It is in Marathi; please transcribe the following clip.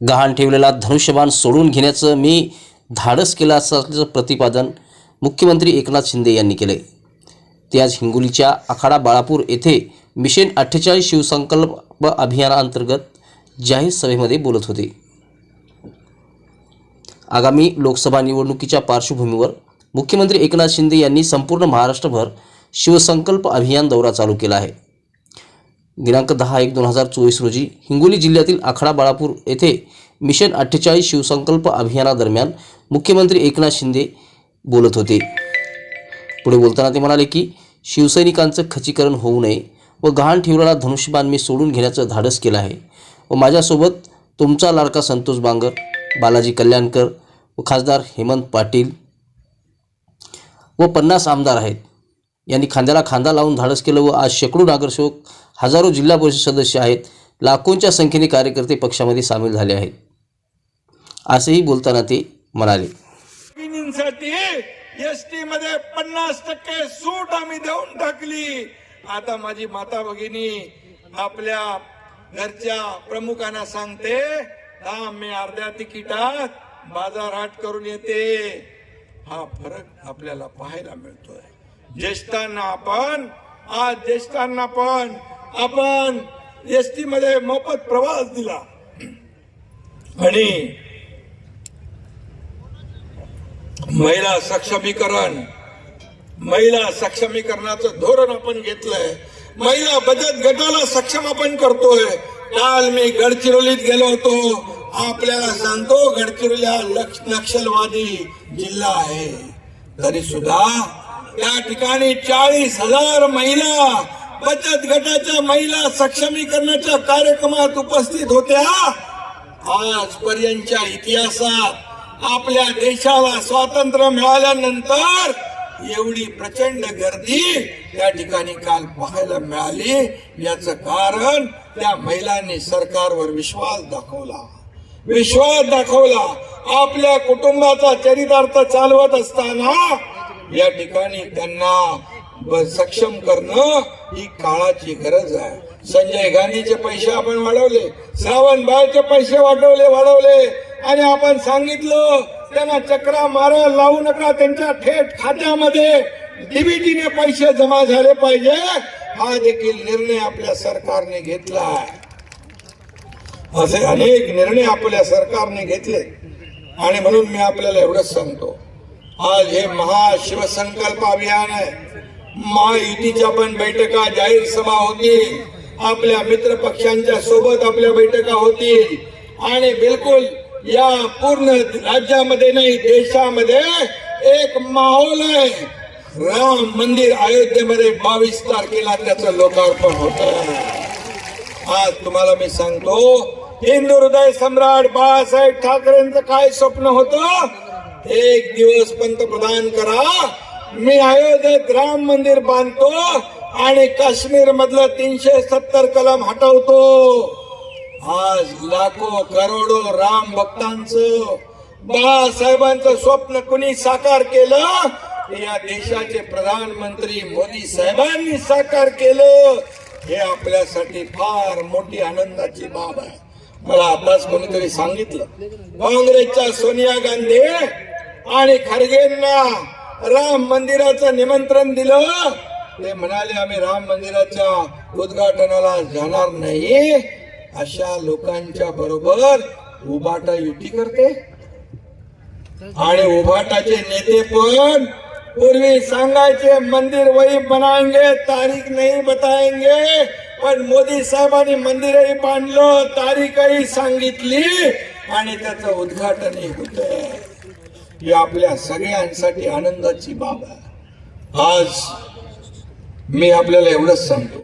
गहाण ठेवलेला धनुष्यबाण सोडून घेण्याचं मी धाडस केलं असल्याचं प्रतिपादन मुख्यमंत्री एकनाथ शिंदे यांनी केले ते आज हिंगोलीच्या आखाडा बाळापूर येथे मिशन अठ्ठेचाळीस शिवसंकल्प अभियानाअंतर्गत जाहीर सभेमध्ये बोलत होते. आगामी लोकसभा निवडणुकीच्या पार्श्वभूमीवर मुख्यमंत्री एकनाथ शिंदे यांनी संपूर्ण महाराष्ट्रभर शिवसंकल्प अभियान दौरा चालू केला आहे. दिनांक दहा एक दोन हजार चोवीस रोजी हिंगोली जिल्ह्यातील आखाडा बाळापूर येथे मिशन अठ्ठेचाळीस शिवसंकल्प अभियानादरम्यान मुख्यमंत्री एकनाथ शिंदे बोलत होते. पुढे बोलताना ते म्हणाले की शिवसैनिकांचं खचीकरण होऊ नये व गहाण ठेवलेला धनुष्यबाण मी सोडून घेण्याचं धाडस केलं आहे व माझ्यासोबत तुमचा लाडका संतोष बांगर बालाजी कल्याणकर व खासदार हेमंत पाटील व पन्नास आमदार आहेत. यांनी खांद्याला खांदा लावून धाडस केलं व आज शेकडो नगरसेवक हजारो जिल्हा परिषद सदस्य आहेत. लाखोंच्या संख्येने कार्यकर्ते पक्षामध्ये सामील झाले आहेत. असंही बोलताना ते म्हणाले. एसटी मध्ये पन्नास टक्के सूट आम्ही देऊन टाकली. आता माझी माता भगिनी आपल्या घरच्या प्रमुखांना सांगते हा मी अर्ध्या तिकिटात बाजारहाट करून येते. हा फरक आपल्याला पाहायला मिळतोय. ज्येष्ठांना आपण आज ज्येष्ठांना पण आपण एसटी मध्ये मोफत प्रवास दिला. आणि महिला सक्षमीकरण महिला सक्षमीकरणाचं धोरण आपण घेतलंय. महिला बचत गटाला सक्षम आपण करतोय. काल मी गडचिरोलीत गेलो होतो. आपल्याला सांगतो गडचिरोली हा लक्ष नक्षलवादी जिल्हा आहे. तरी सुद्धा त्या ठिकाणी चाळीस हजार महिला बचत गटाच्या महिला सक्षमीकरणाच्या कार्यक्रमात उपस्थित होत्या. आजपर्यंतच्या इतिहासात आपल्या देशाला स्वातंत्र्य मिळाल्यानंतर एवढी प्रचंड गर्दी त्या ठिकाणी काल पाहायला मिळाली. याचं कारण त्या महिलांनी सरकारवर विश्वास दाखवला. विश्वास दाखवला. आपल्या कुटुंबाचा चरितार्थ चालवत असताना या ठिकाणी त्यांना सक्षम करणं ही काळाची गरज आहे. संजय गांधीचे पैसे आपण वाढवले श्रावण बाळचे पैसे वाढवले वाढवले. आणि आपण सांगितलं त्यांना चक्रा मारा लावू नका त्यांच्या थेट खात्यामध्ये डीबीटीने पैसे जमा झाले पाहिजे. हा देखील निर्णय आपल्या सरकारने घेतला आहे. असे अनेक निर्णय आपल्या सरकारने घेतले. आणि म्हणून मी आपल्याला एवढंच सांगतो. आज हे महाशिवसंकल्प अभियान आहे. महायुतीच्या पण बैठका जाहीर सभा होतील आपल्या मित्र पक्षांच्या सोबत आपल्या बैठका होतील आणि बिलकुल या पूर्ण राज्यामध्ये नाही देशामध्ये एक माहोल आहे. राम मंदिर अयोध्येमध्ये बावीस तारखेला त्याचं लोकार्पण होत. आज तुम्हाला मी सांगतो हिंदू हृदय सम्राट बाळासाहेब ठाकरेंचं काय स्वप्न होतं? एक दिवस पंतप्रधान करा. मी अयोध्येत राम मंदिर बांधतो आणि काश्मीर मधलं तीनशे सत्तर कलम हटवतो. आज लाखो करोडो राम भक्तांचं बाळासाहेबांचं स्वप्न कुणी साकार केलं? या देशाचे प्रधानमंत्री मोदी साहेबांनी साकार केलं. हे आपल्यासाठी फार मोठी आनंदाची बाब आहे. मला आताच कोणीतरी सांगितलं. काँग्रेसच्या सोनिया गांधी आणि खरगेंना राम मंदिराचं निमंत्रण दिलं. ते म्हणाले आम्ही राम मंदिराच्या उद्घाटनाला जाणार नाही. अशा लोकांच्या बरोबर उभाटा युती करते. आणि उभाटाचे नेते पण पूर्वी सांगायचे मंदिर वही बनाएंगे तारीख नाही बताएंगे. पण मोदी साहेबांनी मंदिरही बांधलं तारीखही सांगितली आणि त्याचं उद्घाटनही होत. ही आपल्या सगळ्यांसाठी आनंदाची बाब आहे. आज मी आपल्याला एवढंच सांगतो.